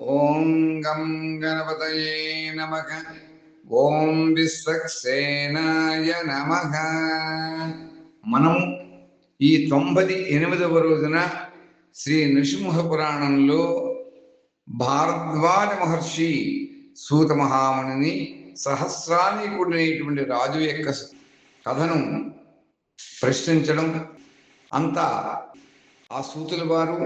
ఓం గం గణపతయే నమ. ఓం విశ్వక్సేనాయ నమ. మనము ఈ తొంభై ఎనిమిదవ రోజున శ్రీ నృసింహ పురాణంలో భారద్వాజ మహర్షి సూత మహామునిని సహస్రానికుడైనటువంటి రాజు యొక్క కథను ప్రశ్నించడం అంతా ఆ సూతుల వారు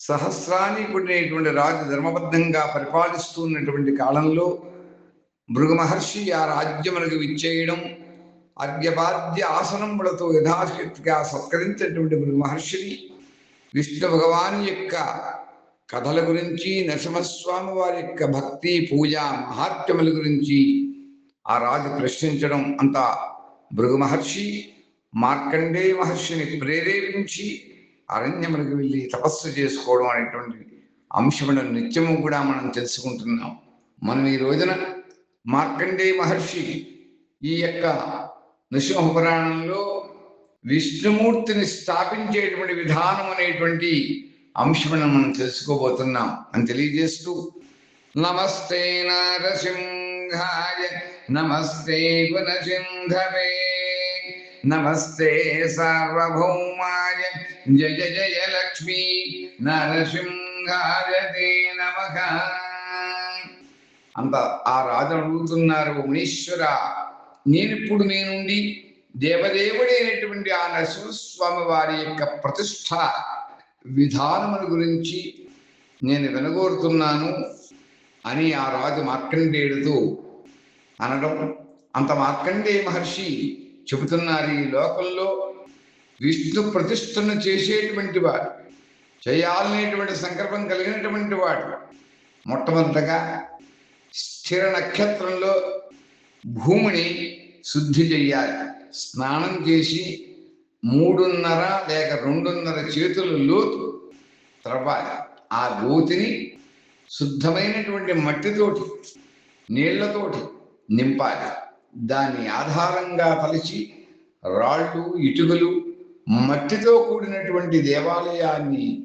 సహస్రానికుడైనటువంటి రాజు ధర్మబద్ధంగా పరిపాలిస్తున్నటువంటి కాలంలో భృగు మహర్షి ఆ రాజ్యమునకు విచ్చేయడం అర్ఘ్యపాద్య ఆసనములతో యథాశక్తిగా సత్కరించినటువంటి భృగు మహర్షిని విష్ణు భగవాన్ యొక్క కథల గురించి నరసింహస్వామి వారి యొక్క భక్తి పూజ మహాత్మ్యముల గురించి ఆ రాజు ప్రశ్నించడం అంత భృగు మహర్షి మార్కండే మహర్షిని ప్రేరేపించి అరణ్యములకు వెళ్ళి తపస్సు చేసుకోవడం అనేటువంటి అంశమును నిత్యము కూడా మనం తెలుసుకుంటున్నాం. మనం ఈ రోజున మార్కండే మహర్షి ఈ యొక్క నృసింహ పురాణంలో విష్ణుమూర్తిని స్థాపించేటువంటి విధానం అనేటువంటి అంశమును మనం తెలుసుకోబోతున్నాం అని తెలియజేస్తూ నమస్తే నారసింహాయ నమస్తే గుణసింధవే నమస్తే సార్వభౌమాయ జయ జయ లక్ష్మీ నరసింహాయ తే అంత ఆ రాజు అడుగుతున్నారు మునీశ్వర నేనిప్పుడు నేనుండి దేవదేవుడైనటువంటి ఆ నరసింహస్వామి వారి యొక్క ప్రతిష్ట విధానముల గురించి నేను వినగోరుతున్నాను అని ఆ రాజు మార్కండేయుడితో అనడం. అంత మార్కండేయ మహర్షి చెబుతున్నారు ఈ లోకంలో. విష్ణు ప్రతిష్టను చేసేటువంటి వాడు చేయాలనేటువంటి సంకల్పం కలిగినటువంటి వాడు. మొట్టమొదటగా స్థిర నక్షత్రంలో భూమిని శుద్ధి చెయ్యాలి. స్నానం చేసి మూడున్నర లేక రెండున్నర చేతుల లోతు త్రవ్వాలి. ఆ లోతుని శుద్ధమైనటువంటి మట్టితోటి నీళ్ళతోటి నింపాలి. దాన్ని ఆధారంగా తలిచి రాళ్ళు ఇటుకలు మట్టితో కూడినటువంటి దేవాలయాన్ని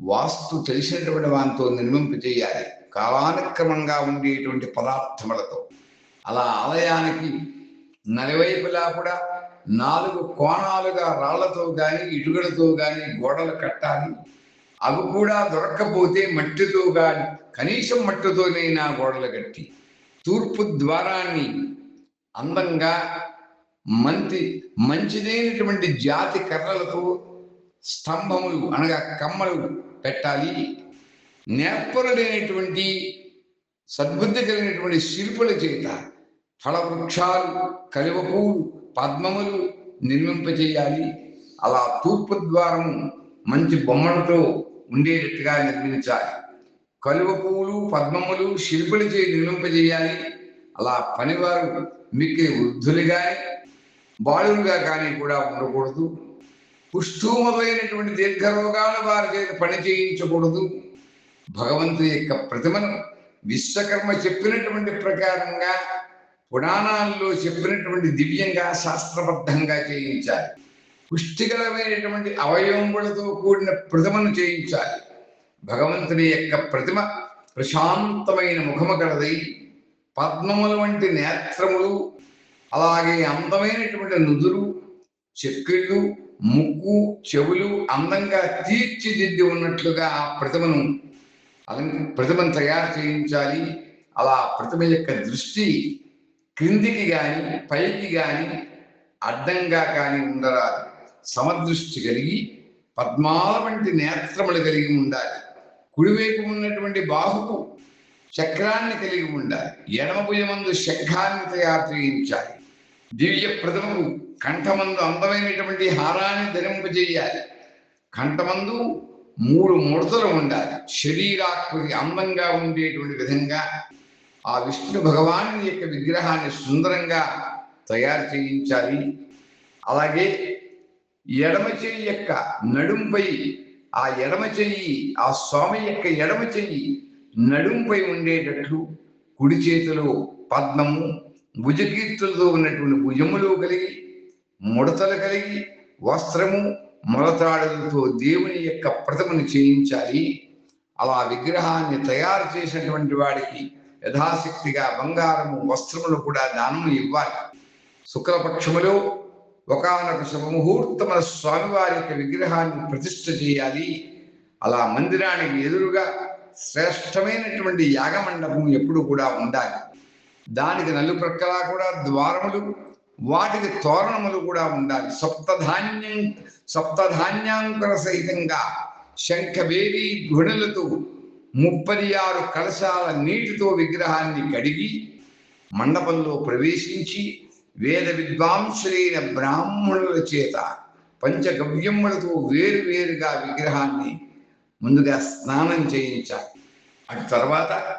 వాస్తు తెలిసినటువంటి వానితో నిర్మింపజేయాలి. కాలానుక్రమంగా ఉండేటువంటి పదార్థములతో. అలా ఆలయానికి నలువైపులా కూడా నాలుగు కోణాలుగా రాళ్ళతో కానీ ఇటుకలతో కానీ గోడలు కట్టాలి. అవి కూడా దొరక్కపోతే మట్టితో కానీ కనీసం మట్టితోనైనా గోడలు కట్టి తూర్పు ద్వారాన్ని అందంగా మంచి మంచిదైనటువంటి జాతి కర్రలతో స్తంభములు అనగా కమ్మలు పెట్టాలి. నేర్పరుడైనటువంటి సద్బుద్ధి కలిగినటువంటి శిల్పుల చేత ఫలవృక్షాలు కలువ పద్మములు నిర్మింపజేయాలి. అలా తూర్పు ద్వారము మంచి బొమ్మలతో ఉండేటట్టుగా నిర్మించాలి. కలువ పువ్వులు పద్మములు శిల్పులచే నిర్మింపజేయాలి. అలా పనివారు మిక్కిలి వృద్ధులు కానీ బాలులుగా కానీ కూడా ఉండకూడదు. పుష్ఠూమమైనటువంటి దీర్ఘరోగాల వారి చేత పని చేయించకూడదు. భగవంతుని యొక్క ప్రతిమను విశ్వకర్మ చెప్పినటువంటి ప్రకారంగా పురాణాల్లో చెప్పినటువంటి దివ్యంగా శాస్త్రబద్ధంగా చేయించాలి. పుష్టికరమైనటువంటి అవయవములతో కూడిన ప్రతిమను చేయించాలి. భగవంతుని యొక్క ప్రతిమ ప్రశాంతమైన ముఖము కలదై పద్మముల వంటి నేత్రములు అలాగే అందమైనటువంటి నుదురు చెక్కిళ్ళు ముక్కు చెవులు అందంగా తీర్చిదిద్ది ఉన్నట్లుగా ఆ ప్రతిమను ప్రతిమను తయారు చేయించాలి. అలా ప్రతిమ యొక్క దృష్టి క్రిందికి గాని పైకి గాని అడ్డంగా కానీ ఉండరాదు సమదృష్టి కలిగి పద్మాల వంటి నేత్రములు కలిగి ఉండాలి. కుడివైపు ఉన్నటువంటి బాహుకు చక్రాన్ని కలిగి ఉండాలి. ఎడమ భుజమందు శంఖాన్ని తయారు చేయించాలి. దివ్య ప్రథమకు కంఠమందు అందమైనటువంటి హారాన్ని ధరింపజేయాలి. కంఠమందు మూడు ముడతలు ఉండాలి. శరీరాకృతి అందంగా ఉండేటువంటి విధంగా ఆ విష్ణు భగవాను యొక్క విగ్రహాన్ని సుందరంగా తయారు చేయించాలి. అలాగే ఎడమ చెయ్యి యొక్క నడుంపై ఆ ఎడమ చెయ్యి ఆ స్వామి యొక్క ఎడమ చెయ్యి నడుంపై ఉండేటట్లు కుడి చేతిలో పద్మము భుజకీర్తులతో ఉన్నటువంటి భుజములు కలిగి ముడతలు కలిగి వస్త్రము మొలతాడులతో దేవుని యొక్క ప్రతిమను చేయించాలి. అలా విగ్రహాన్ని తయారు చేసినటువంటి వాడికి యథాశక్తిగా బంగారము వస్త్రములు కూడా దానము ఇవ్వాలి. శుక్లపక్షములో ఒకనొక శుభముహూర్తమున స్వామివారి యొక్క విగ్రహాన్ని ప్రతిష్ఠ చేయాలి. అలా మందిరానికి ఎదురుగా శ్రేష్టమైనటువంటి యాగమండపం ఎప్పుడు కూడా ఉండాలి. దానికి నలుప్రక్కలా కూడా ద్వారములు వాటికి తోరణములు కూడా ఉండాలి. సప్తధాన్యం సప్తధాన్యాంకుర సహితంగా శంఖవేరి గుణులతో ముప్పది ఆరు కలశాల నీటితో విగ్రహాన్ని కడిగి మండపంలో ప్రవేశించి వేద విద్వాంసులైన బ్రాహ్మణుల చేత పంచగవ్యములతో వేరు వేరుగా విగ్రహాన్ని ముందుగా స్నానం చేయించాలి. అటు తర్వాత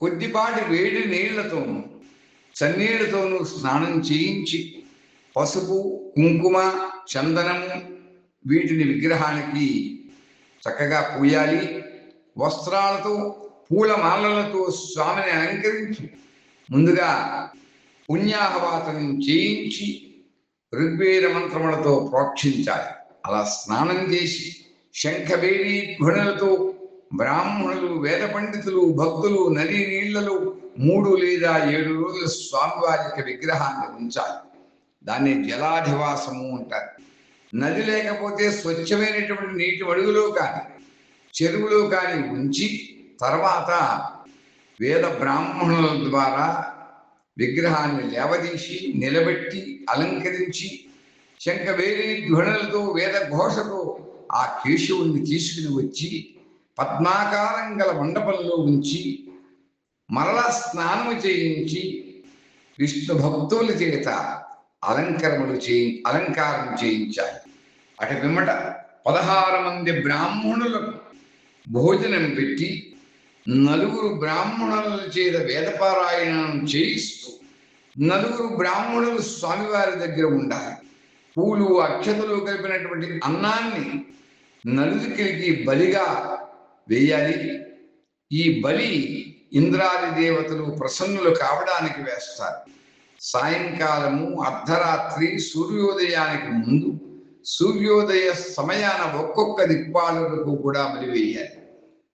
కొద్దిపాటి వేడి నీళ్ళతోనూ చన్నీళ్ళతోనూ స్నానం చేయించి పసుపు కుంకుమ చందనము వీటిని విగ్రహానికి చక్కగా పూయాలి. వస్త్రాలతో పూలమాలలతో స్వామిని అలంకరించి ముందుగా పుణ్యాహవాతనం చేయించి ఋగ్వేద మంత్రములతో ప్రోక్షించాలి. అలా స్నానం చేసి శంఖవేణి ధ్వనులతో బ్రాహ్మణులు వేద పండితులు భక్తులు నది నీళ్ళలో మూడు లేదా ఏడు రోజులు స్వామివారి యొక్క విగ్రహాన్ని ఉంచాలి. దాన్ని జలాధివాసము అంటారు. నది లేకపోతే స్వచ్ఛమైనటువంటి నీటి అడుగులో కానీ చెరువులో కానీ ఉంచి తర్వాత వేద బ్రాహ్మణుల ద్వారా విగ్రహాన్ని లేవదీసి నిలబెట్టి అలంకరించి శంఖవేరి ధ్వనులతో వేద ఘోషతో ఆ కేశవుని తీసుకుని వచ్చి పద్మాకారం గల మండపంలో ఉంచి మరలా స్నానము చేయించి విష్ణు భక్తుల చేత అలంకరములు చేయి అలంకారం చేయించాలి. అటు పిమ్మట పదహారు మంది బ్రాహ్మణులకు భోజనం పెట్టి నలుగురు బ్రాహ్మణుల చేత వేదపారాయణం చేయిస్తూ నలుగురు బ్రాహ్మణులు స్వామివారి దగ్గర ఉండాలి. పూలు అక్షతలు కలిపినటువంటి అన్నాన్ని నలుగురికి బలిగా వేయాలి. ఈ బలి ఇంద్రాది దేవతలు ప్రసన్నులు కావడానికి వేస్తారు. సాయంకాలము అర్ధరాత్రి సూర్యోదయానికి ముందు సూర్యోదయ సమయాన ఒక్కొక్క దిక్పాలకు కూడా బలి వేయాలి.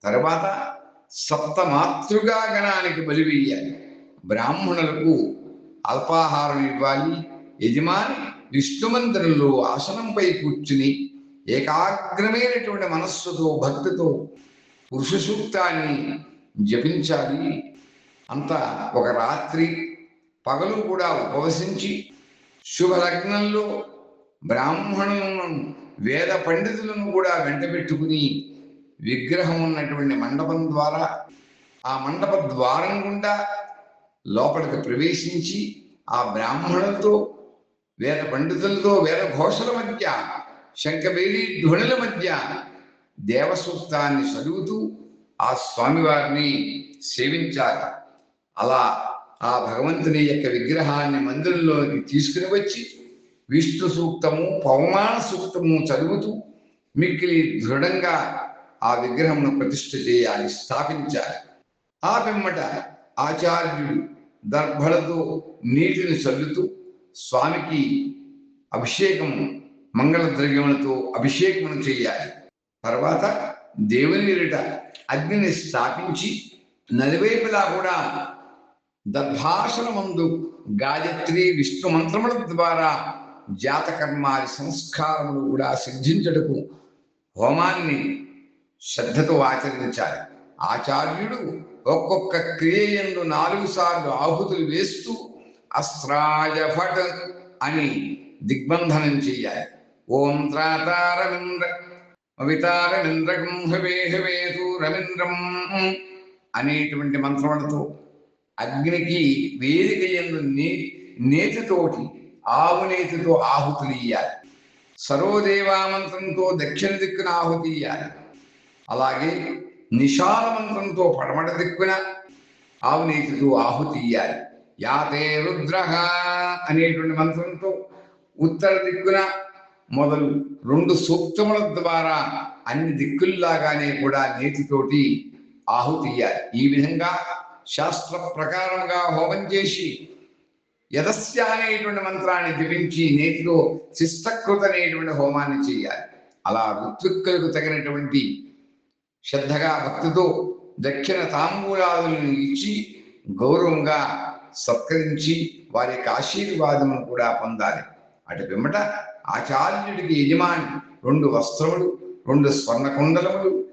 తర్వాత సప్తమాతృగా గణానికి బలి వేయాలి. బ్రాహ్మణులకు అల్పాహారం ఇవ్వాలి. యజమాని విష్ణుమందిరంలో ఆసనంపై కూర్చుని ఏకాగ్రమైనటువంటి మనస్సుతో భక్తితో పురుష సూక్తాన్ని జపించాలి. అంతా ఒక రాత్రి పగలు కూడా ఉపవసించి శుభలగ్నంలో బ్రాహ్మణులను వేద పండితులను కూడా వెంటబెట్టుకుని విగ్రహం ఉన్నటువంటి మండపం ద్వారా ఆ మండప ద్వారం గుండా లోపలికి ప్రవేశించి ఆ బ్రాహ్మణులతో వేద పండితులతో వేద ఘోషల మధ్య శంఖబేరి ధ్వనుల మధ్య దేవసూక్తాన్ని చదువుతూ ఆ స్వామివారిని సేవించాలి. అలా ఆ భగవంతుని యొక్క విగ్రహాన్ని మందిరంలోకి తీసుకుని వచ్చి విష్ణు సూక్తము పవమాన సూక్తము చదువుతూ మిక్కిలి దృఢంగా ఆ విగ్రహమును ప్రతిష్ఠ చేయాలి స్థాపించాలి. ఆ పిమ్మట ఆచార్యుడు దర్భలతో నీటిని చల్లుతూ స్వామికి అభిషేకం మంగళ ద్రవ్యములతో అభిషేకమును చేయాలి. తర్వాత దేవుని ఎదుట అగ్నిని స్థాపించి నలువైపులా కూడా దర్భాసనమందు గాయత్రి విష్ణు మంత్రముల ద్వారా జాతకర్మాది సంస్కారములు కూడా సిద్ధించటకు హోమాన్ని శ్రద్ధతో ఆచరించాలి. ఆచార్యుడు ఒక్కొక్క క్రియయందు నాలుగు సార్లు ఆహుతులు వేస్తూ అస్త్రాయ ఫట్ అని దిగ్బంధనం చెయ్యాలి ఓం త్రాతారమింద్ర అవితారమింద్రకం హవే హవే రమింద్రం అనేటువంటి మంత్రములతో అగ్నికి వేదిక ఎందు నే నేతితోటి ఆవు నేతితో ఆహుతులు ఇయ్యాలి సరోదేవా మంత్రంతో దక్షిణ దిక్కున ఆహుతి ఇయ్యాలి అలాగే నిషాల మంత్రంతో పడమట దిక్కున ఆవు నేతితో ఆహుతి ఇయ్యాలి యాతే రుద్రహ అనేటువంటి మంత్రంతో ఉత్తర దిక్కున మొదలు రెండు సూక్తముల ద్వారా అన్ని దిక్కుల్లాగానే కూడా నేతితోటి ఆహుతియ్యాలి ఈ విధంగా శాస్త్ర ప్రకారంగా హోమం చేసి యదస్య అనేటువంటి మంత్రాన్ని జపించి నేతిలో శిష్టకృత అనేటువంటి హోమాన్ని చేయాలి. అలా ఋత్విక్కులకు తగినటువంటి శ్రద్ధగా భక్తితో దక్షిణ తాంబూలాదులను ఇచ్చి గౌరవంగా సత్కరించి వారి యొక్క ఆశీర్వాదము కూడా పొందాలి. అటు పిమ్మట ఆచార్యుడికి యజమాని రెండు వస్త్రములు రెండు స్వర్ణ కుండలములు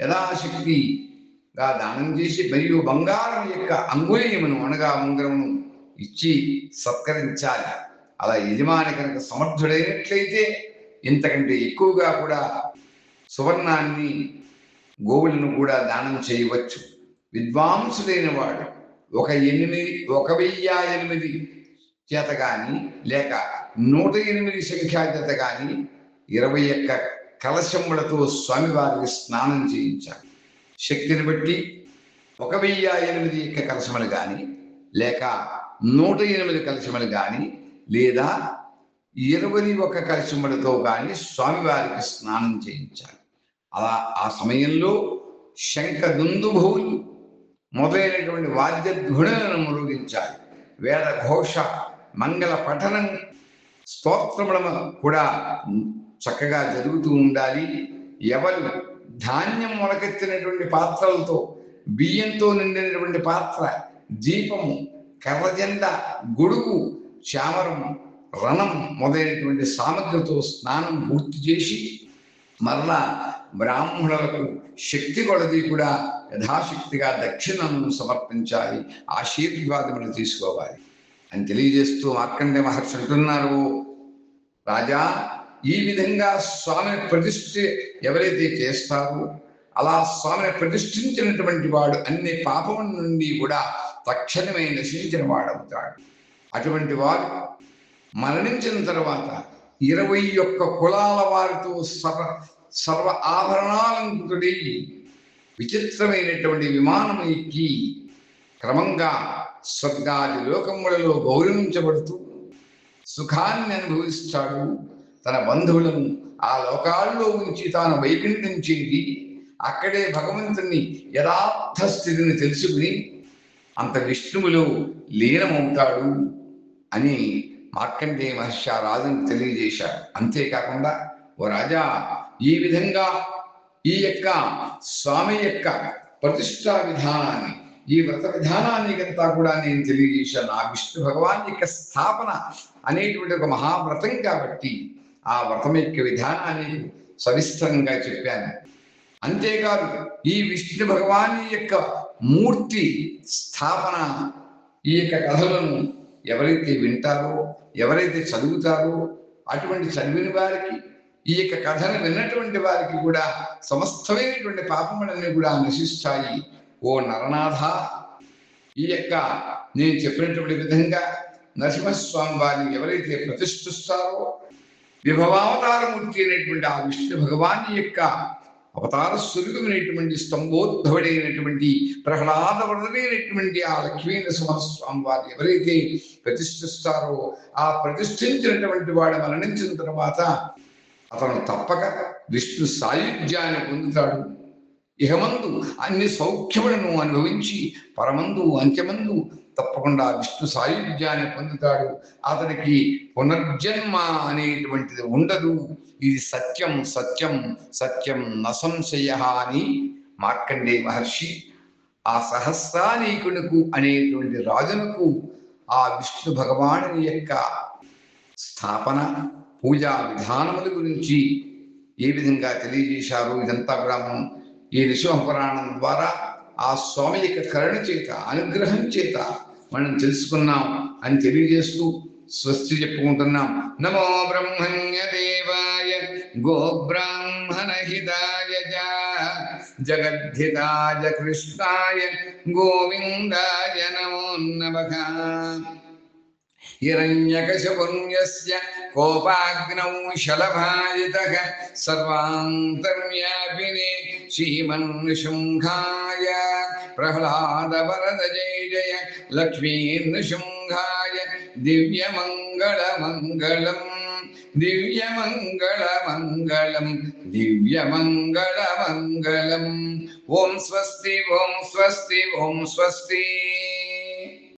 యథాశక్తిగా దానం చేసి మరియు బంగారం యొక్క అంగుళీయమును అనగా ఉంగరమును ఇచ్చి సత్కరించాలి. అలా యజమాని కనుక సమర్థుడైనట్లయితే ఇంతకంటే ఎక్కువగా కూడా సువర్ణాన్ని గోవులను కూడా దానం చేయవచ్చు. విద్వాంసుడైన వాడు ఒక ఎనిమిది ఒక వెయ్యి ఎనిమిది చేత కానీ లేక నూట ఎనిమిది సంఖ్యా చేత కానీ ఇరవై ఒక్క కలశములతో స్వామివారికి స్నానం చేయించాలి. శక్తిని బట్టి ఒక వెయ్యి ఎనిమిది యొక్క కలశములు కానీ లేక నూట ఎనిమిది కలశములు కానీ లేదా ఇరవై ఒక కలశములతో కానీ స్వామివారికి స్నానం చేయించాలి. అలా ఆ సమయంలో శంఖ దుందుభూలు మొదలైనటువంటి వాద్య ధ్వనులను మురుగించాలి. వేద ఘోష మంగళ పఠనం స్తోత్రములను కూడా చక్కగా జరుగుతూ ఉండాలి. ఎవరు ధాన్యం మొలకెత్తినటువంటి పాత్రలతో బియ్యంతో నిండినటువంటి పాత్ర దీపము కర్రజెండ గొడుగు చామరం రణం మొదలైనటువంటి సామగ్రితో స్నానం పూర్తి చేసి మరలా బ్రాహ్మణులకు శక్తి కొలది కూడా యథాశక్తిగా దక్షిణను సమర్పించాలి ఆశీర్వాదములు తీసుకోవాలి అని తెలియజేస్తూ మార్కండే మహర్షి అంటున్నారు. రాజా ఈ విధంగా స్వామిని ప్రతిష్ఠ ఎవరైతే చేస్తారో అలా స్వామిని ప్రతిష్ఠించినటువంటి వాడు అన్ని పాపముల నుండి కూడా తక్షణమే నశించిన వాడవుతాడు. అటువంటి వారు మరణించిన తర్వాత ఇరవై ఒక్క కులాల వారితో సర్వ సర్వ ఆభరణాలంకుతుడి విచిత్రమైనటువంటి విమానం ఎక్కి క్రమంగా స్వర్గాది లోకములలో గౌరవించబడుతూ సుఖాన్ని అనుభవిస్తాడు. తన బంధువులను ఆ లోకాల్లో ఉంచి తాను వైకుంఠం చేరి అక్కడే భగవంతుని యథార్థ స్థితిని తెలుసుకుని అంత విష్ణువులో లీనమవుతాడు అని మార్కండేయ మహర్షి ఆ రాజును తెలియజేశాడు. అంతేకాకుండా ఓ రాజా ఈ విధంగా ఈ యొక్క స్వామి యొక్క ప్రతిష్టా విధానాన్ని ఈ వ్రత విధానానికంతా కూడా నేను తెలియజేశాను ఆ విష్ణు భగవాన్ యొక్క స్థాపన అనేటువంటి ఒక మహావ్రతం కాబట్టి ఆ వ్రతం యొక్క విధానాన్ని సవిస్తరంగా చెప్పాను. అంతేకాదు ఈ విష్ణు భగవాన్ యొక్క మూర్తి స్థాపన ఈ యొక్క కథలను ఎవరైతే వింటారో ఎవరైతే చదువుతారో అటువంటి చదివిన వారికి ఈ యొక్క కథను విన్నటువంటి వారికి కూడా సమస్తమైనటువంటి పాపములన్నీ కూడా నశిస్తాయి. ఓ నరనాథ ఈ యొక్క నేను చెప్పినటువంటి విధంగా నరసింహస్వామి వారిని ఎవరైతే ప్రతిష్ఠిస్తారో విభవావతారమూర్తి అనేటువంటి ఆ విష్ణు భగవాన్ యొక్క అవతార స్వరూపమైనటువంటి స్తంభోద్భవుడైనటువంటి ప్రహ్లాద వరదైనటువంటి ఆ లక్ష్మీ నరసింహస్వామి వారు ఎవరైతే ప్రతిష్ఠిస్తారో ఆ ప్రతిష్ఠించినటువంటి వాడు మరణించిన తర్వాత అతను తప్పక విష్ణు సాయుధ్యాన్ని పొందుతాడు. ఇహమందు అన్ని సౌఖ్యములను అనుభవించి పరమందు అంత్యమందు తప్పకుండా విష్ణు సాయుధ్యాన్ని పొందుతాడు. అతనికి పునర్జన్మ అనేటువంటిది ఉండదు. ఇది సత్యం సత్యం సత్యం నసంశయ అని మార్కండే మహర్షి ఆ సహస్రానీకునకు అనేటువంటి రాజునకు ఆ విష్ణు భగవాను యొక్క స్థాపన పూజా విధానముల గురించి ఏ విధంగా తెలియజేశారు? ఇదంతా కూడా మనం ఈ నృసింహ పురాణం ద్వారా ఆ స్వామి యొక్క కరుణ చేత అనుగ్రహం చేత మనం తెలుసుకున్నాం అని తెలియజేస్తూ స్వస్తి చెప్పుకుంటున్నాం. నమో బ్రహ్మణ్య దేవాయ గోబ్రాహ్మణ హితాయ జగద్ధితాయ కృష్ణాయ గోవిందాయ నమో నమః. హిరణ్యకశపుణ్యస్య కోపాగ్నౌ శలభాయితః సర్వాంతర్వ్యాపినే శ్రీమన్శృంఘాయ ప్రహ్లాదవరద జయ జయ లక్ష్మీనృశృంఘాయ దివ్యమంగళమంగళం దివ్యమంగళమంగళం దివ్యమంగళమంగళం ఓం స్వస్తి ఓం స్వస్తి ఓం స్వస్తి